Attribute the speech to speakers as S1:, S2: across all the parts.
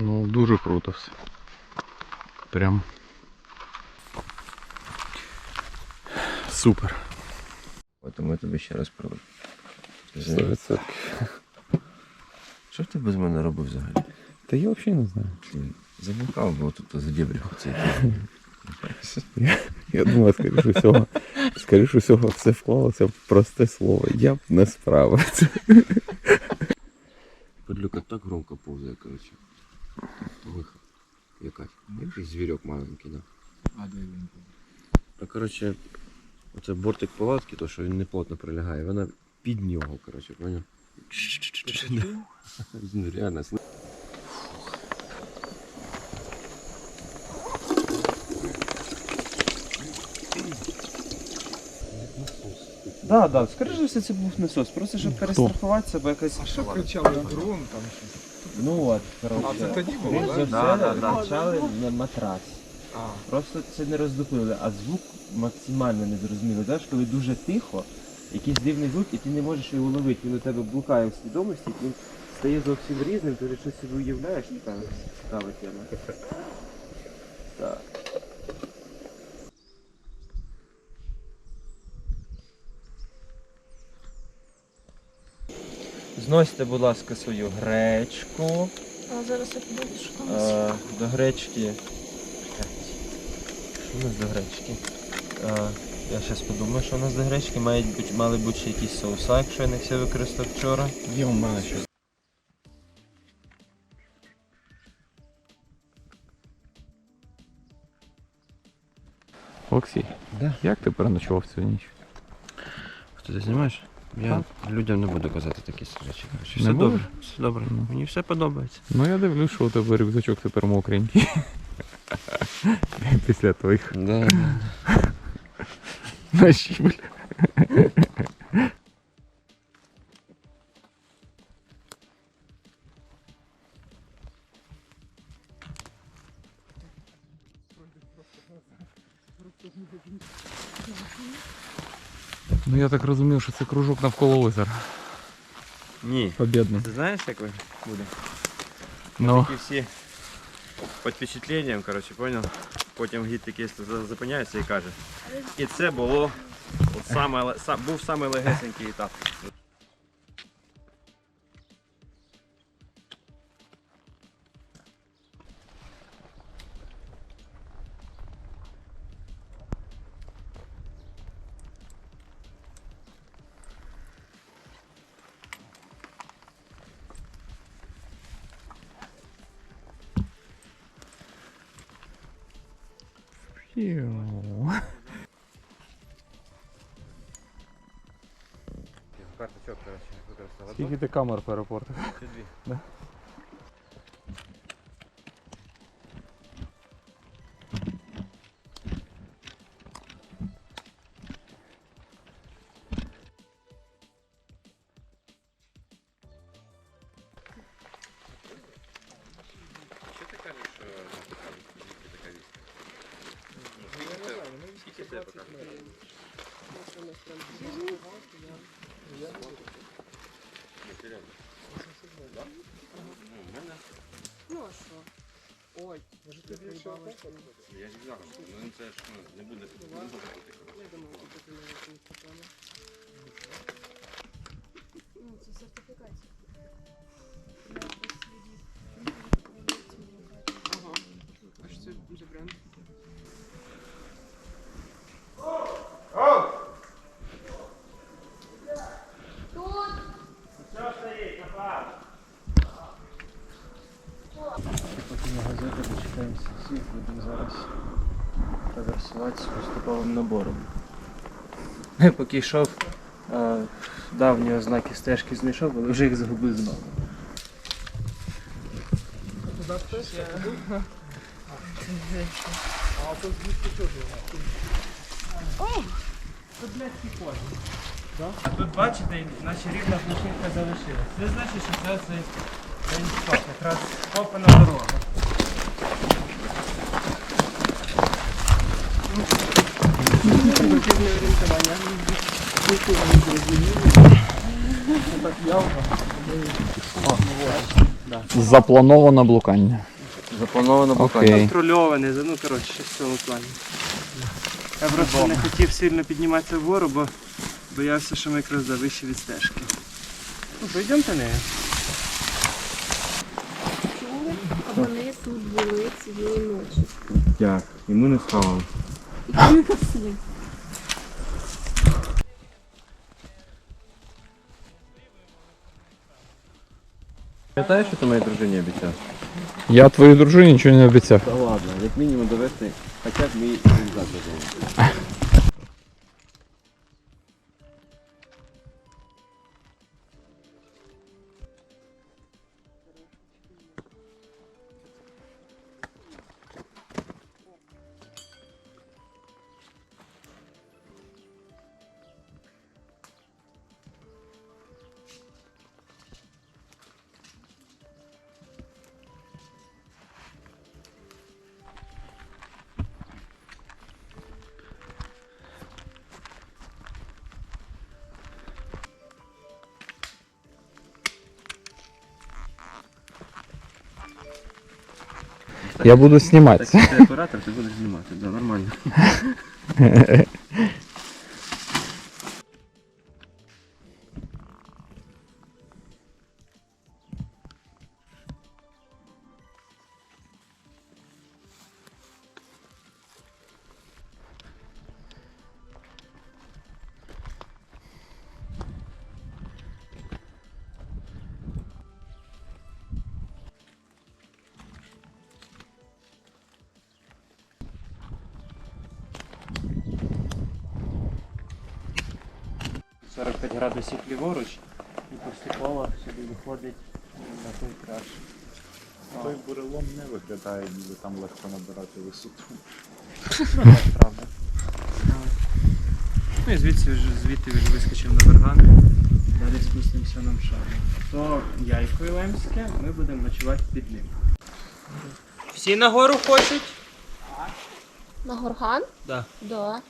S1: Ну, дуже круто все. Прям. Супер.
S2: От ми тобі ще раз проведемо.
S1: 100%.
S2: Що ти без мене робив взагалі?
S1: Та я взагалі не знаю.
S2: Ти заблукав, бо тут за дебрях цей.
S1: Я думаю, скоріше всього, скоріше всього, все вклалося в просте слово. Я б не справився.
S2: Подлюка так громко повзає, коротше. Виход. Якась. Якийсь звірок маленький, да.
S3: А де він?
S2: А коротше, оце бортик палатки, то що він не плотно прилягає, вона під нього, коротше, поняв? Реально. сл-
S4: Да, да, скоріше все це був насос, просто щоб перестрахуватися, бо якась.
S3: А що кричали дрон там щось?
S4: Ну от,
S3: А
S4: коротше.
S3: це тоді було,
S4: Більш Да,
S3: да,
S4: все Почали на матрас.
S3: А,
S4: Просто це не роздухнули, а звук максимально незрозумілий. Знаєш, коли дуже тихо, якийсь дивний звук, і ти не можеш його ловити. Він у тебе блукає в свідомості, він стає зовсім різним, ти вже щось собі уявляєш, така цікава тема. Так. Зносьте, будь ласка, свою гречку.
S5: А зараз я що.
S4: Е, до гречки. Що у нас до гречки? Е, я зараз подумаю, що у нас до гречки. Мають бути, мали бути ще якісь соуса, якщо я не все використав вчора.
S1: Є у мене щось. Олексій,
S2: Да.
S1: як ти переночував цю ніч?
S2: Хто ти знімаєш? Я людям не буду казати такі речі. Все
S1: Не
S2: добре, все добре.
S1: Ну.
S2: Мені все подобається.
S1: Ну я дивлюсь, що у тебе рюкзачок тепер мокренький. Після твоїх
S2: Да.
S1: Наші, бля. Ну я так розумів, що це кружок навколо озера.
S4: Ні.
S1: Побєдний.
S4: Ти знаєш, як ви буде?
S1: Ну,
S4: Такі всі під впечатленням, коротше, поняв? Потім гід такий зупиняється і каже. І це було от саме, са- був самий легесенький етап.
S2: Карточок, коротше, використала.
S1: Скільки ти камер перепортив?
S2: Чи дві?
S1: Да.
S5: Ну а що? Ой,
S3: може ти приїбала?
S2: Я ж взяв, ну це ж ну, не буде не буде бути.
S5: я думаю, ти не якимось. Ну, це сертифікація. Ага. А що це за бренд?
S4: На газети дочекаємося всіх, будемо зараз реверсувати з поступовим набором. Я поки йшов, е, давні ознаки стежки знайшов, але вже їх загубив знову.
S3: Туди хтось? А то звідки чого?
S4: А тут бачите, наші рівна площинка залишилась. Це значить, що це цей рейнспот, якраз копана дорога.
S3: Так явно.
S1: Заплановано блукання.
S4: Заплановано
S1: Окей.
S6: контрольоване, ну коротше, щось в цьому плані. Я просто не хотів сильно підніматися вгору, бо боявся, що ми якраз да, вище від стежки. Ну, пойдемте нею.
S5: Чули? А вони тут були цієї ночі.
S4: Як? І ми не схавали.
S5: І вони пасли.
S4: Пам'ятаєш, що ти моїй дружині обіцяв?
S1: Я твоїй дружині нічого не обіцяв.
S4: Та ладно, як мінімум довести хоча б мій рюкзак додому.
S1: Я буду знімати.
S4: Так, ти оператор, ти будеш знімати, да, нормально.
S6: – 45 градусів ліворуч і поступово сюди виходить на той краш.
S3: Той бурелом не виглядає, ніби там легко набирати висоту.
S6: Ну, правда. Ну і звідси вже звідти вже вискочив на верган. Далі спустимося на мшану. То яйко Ілемське, ми будемо ночувати під ним. Всі нагору хочуть?
S5: На горган?
S6: Да.
S5: Да.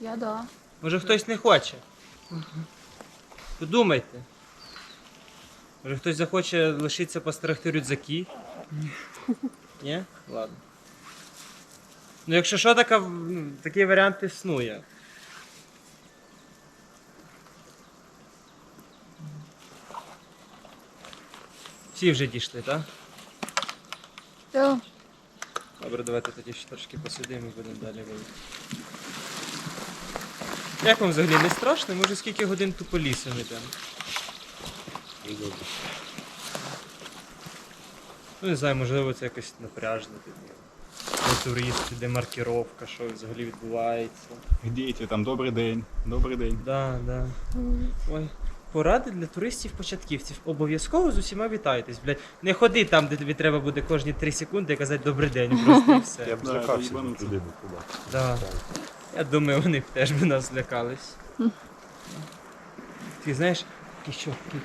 S5: Я да.
S6: Може хтось не хоче? Подумайте. Може хтось захоче лишитися постерегти рюкзаки? Ні? Ладно. Ну якщо що, така, ну, такий варіант існує. Всі вже дійшли, так?
S5: Да.
S6: Добре, давайте тоді ще трошки посидимо і будемо далі вийти. Як вам взагалі не страшно? Ми вже скільки годин тупо лісом йдемо. Ну не знаю, можливо це якось напряжно. Для де маркіровка, що взагалі відбувається.
S3: Діти, там добрий день, добрий день.
S6: Да, да. Ой. Поради для туристів-початківців. Обов'язково з усіма вітайтесь, блядь. Не ходи там, де тобі треба буде кожні 3 секунди і казати добрий день, просто і все.
S3: Я б злякався туди.
S6: Да. Я думаю, вони б теж би нас злякались. Ти знаєш, такий що, такий,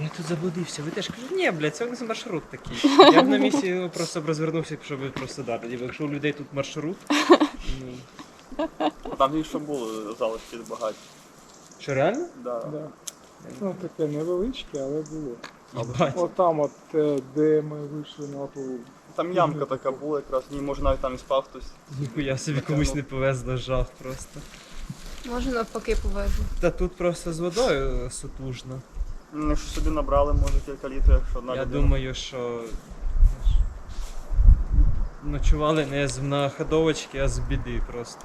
S6: я тут заблудився. Ви теж кажуть, ні, блядь, це у нас маршрут такий. Я б на місці просто б розвернувся, якщо б просто дати. Ніби Якщо у людей тут маршрут. Ну,
S7: Там і що було залишки багаті.
S6: що реально?
S7: Да.
S3: Да. Ну, таке невеличке, але було. Отам, от, е, де ми вийшли на ту.
S7: Там ямка така була якраз, ні, може навіть там і спав хтось.
S6: Ніхуя собі комусь не повезло, жах просто.
S5: Може навпаки повезло.
S6: Та тут просто з водою сутужно.
S7: Ну, Якщо собі набрали, може кілька літрів, якщо одна
S6: Я
S7: людина.
S6: думаю, що ночували не з многоходовочки, а з біди просто.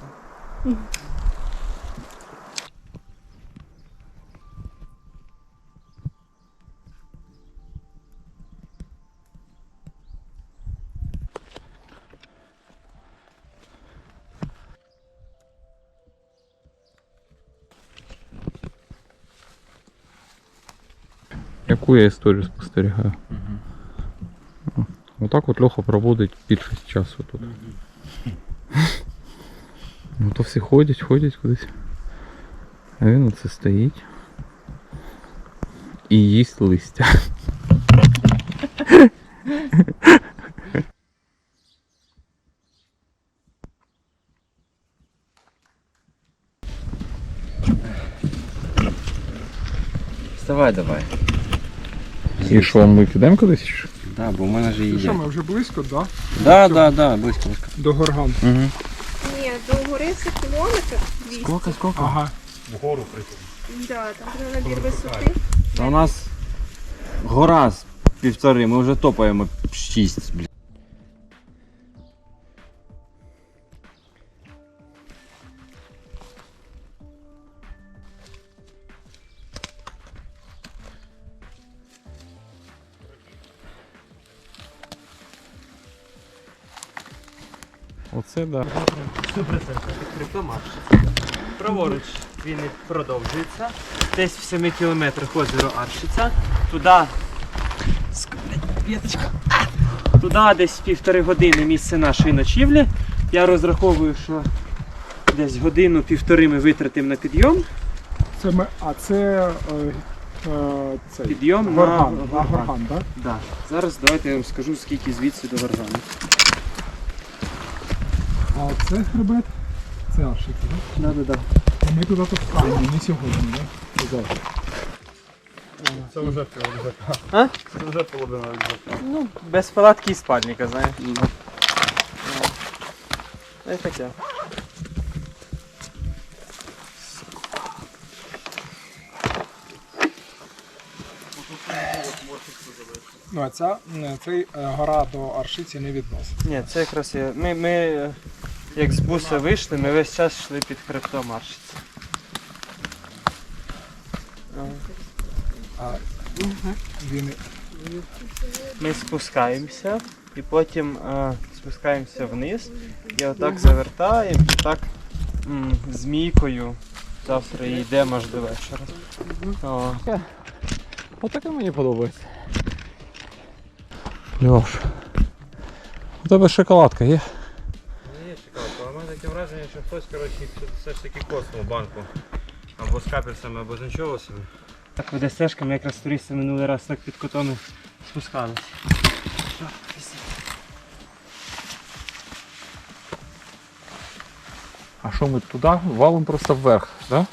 S1: Яку я історію спостерігаю? Отак от Льоха проводить більшість часу тут. Ну то всі ходять, ходять кудись. А він оце стоїть. І їсть листя.
S4: Вставай давай.
S1: І що, ми підемо кудись? чи що?
S2: Да, бо в мене
S8: Ну що, ми вже близько, да?
S2: Да, да, да, близько, близько.
S8: До горган.
S2: Угу.
S5: Ні, до гори це кілометр 200.
S2: Сколько, сколько?
S8: Ага.
S5: Да, там буде набір висоти.
S2: Та у нас гора з півтори, ми вже топаємо шість, блін.
S1: Оце да.
S6: 100% Праворуч він продовжується. Десь в 7 кілометрах озеро Аршиця. Туди. Туди десь півтори години місце нашої ночівлі. Я розраховую, що десь годину-півтори ми витратимо на підйом.
S8: Це ми, а це е, е, цей,
S6: Підйом на
S8: горган, на
S6: горган,
S8: так?
S6: Да. Зараз давайте я вам скажу, скільки звідси до Варгану.
S8: А це хребет, це Аршик, так?
S6: Да, да, да.
S8: А Ми туди пускаємо, не сьогодні, так? Завтра.
S7: Це вже половина.
S6: А?
S7: Це вже половина рюкзака.
S6: Ну, без палатки і спальника, знаєш. Та й таке.
S8: Ну, а ця, цей е, гора до Аршиці не відносить.
S6: Ні, це якраз є. Ми, ми як з буса вийшли, ми весь час йшли під хребтом Маршиці.
S8: А він
S6: Ми спускаємося і потім е, спускаємося вниз і отак завертаємо і так м, змійкою завтра і йдемо аж до вечора. О.
S1: Отаке мені подобається. Льош. У тебе шоколадка? Є
S2: шоколадка, але в мене таке враження, що хтось, коротше, все ж таки коснув банку. Або з капельцями, або з анчоусами.
S6: Так веде стежка, ми якраз туристи минулий раз так під котони спускалися.
S3: А що ми туди? Валом просто вверх, так? Да?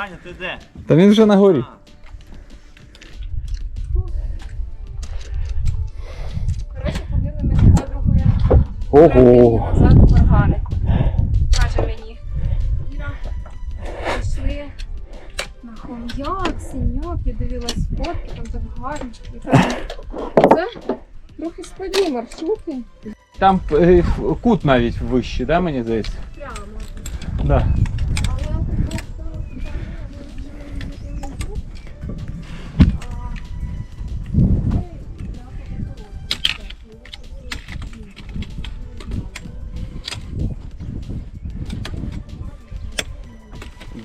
S2: Саня, ти де?
S1: Та він вже на горі.
S5: Коротше, ходили ми з подругою
S1: Ого.
S5: назад у Варгани. Каже мені, Іра, пішли на хом'як, синьок, я дивилась фотки, там так гарно. Кажу, Це трохи складні маршрути.
S3: Там е, кут навіть вищий, да, мені здається?
S5: Прямо.
S3: Да.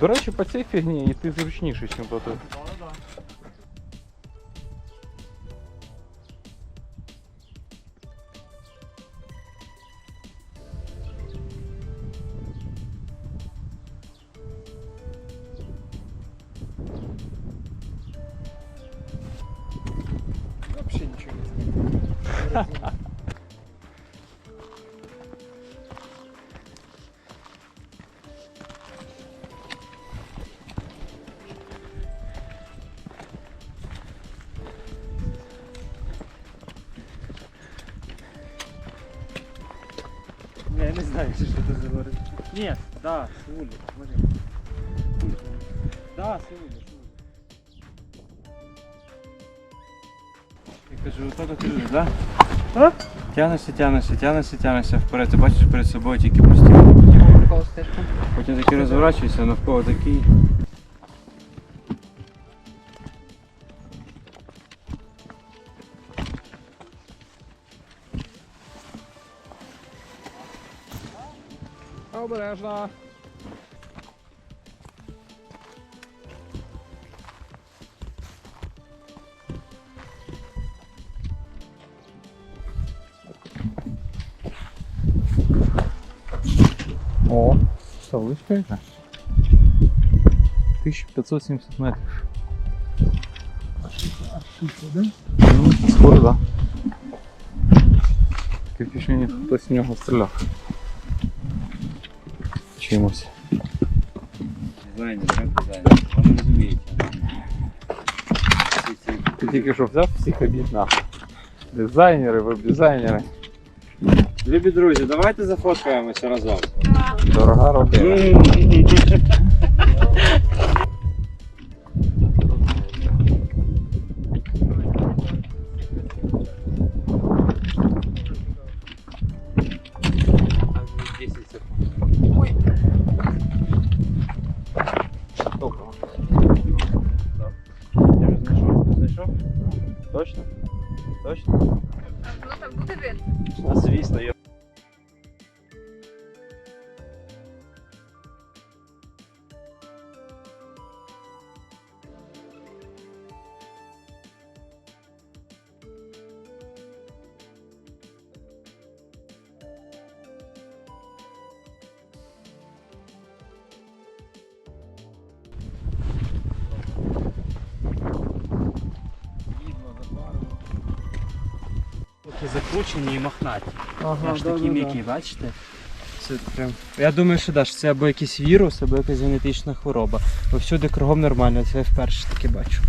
S3: До по цій фігні йти зручніше, ніж по той.
S6: Ні, да, улицы, смотри. Да, с улицы. Я кажу, то ти любиш, да? А? Тягнешся, тягнешся, тягнешся, тягнешся вперед. Ти бачиш перед собою тільки пусті. Потім такий розворачуєшся, навколо такий.
S3: Обережно.
S1: О, табличка яка. 1570 метрів. Ну, скоро, да. Таке впечатлення, хтось в нього. Чимось.
S4: Дизайнер, як дизайнер? Ви розумієте.
S1: Ти тільки що взяв всіх обід нахуй. Дизайнери, веб-дизайнери.
S4: Любі друзі, давайте зафоткаємося разом.
S1: Дорога родина.
S6: Закручені і мохнаті.
S8: Ага,
S6: Аж такі м'які, бачите? Це прям. Я думаю, що да, що це або якийсь вірус, або якась генетична хвороба. Бо всюди кругом нормально, це я вперше таке бачу.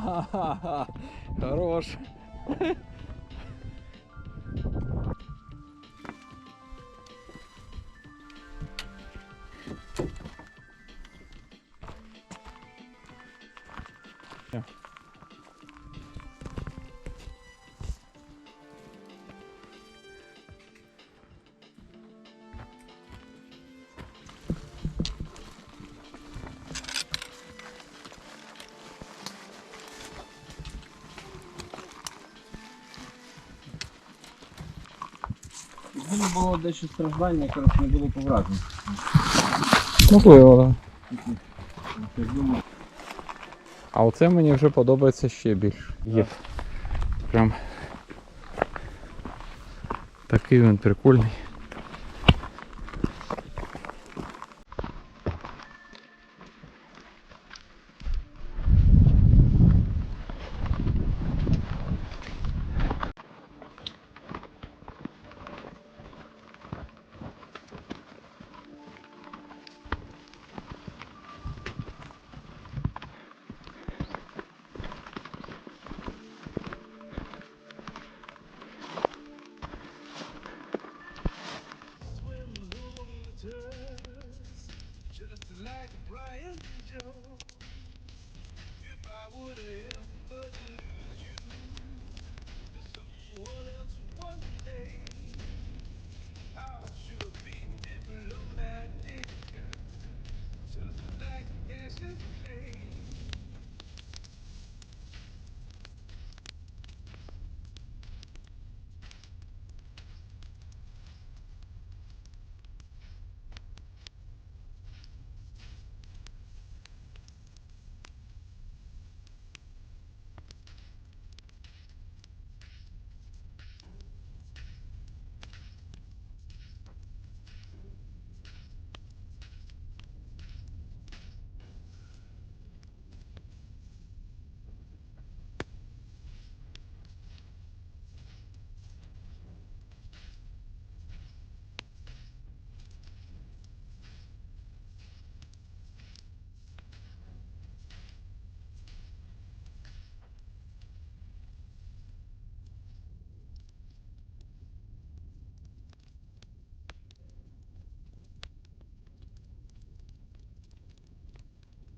S1: Ха-ха-ха. Хорош.
S8: Було було дещо страждання, коротше, не було повразу.
S1: Можливо, так. А оце мені вже подобається ще більше. Є. Прям такий він прикольний.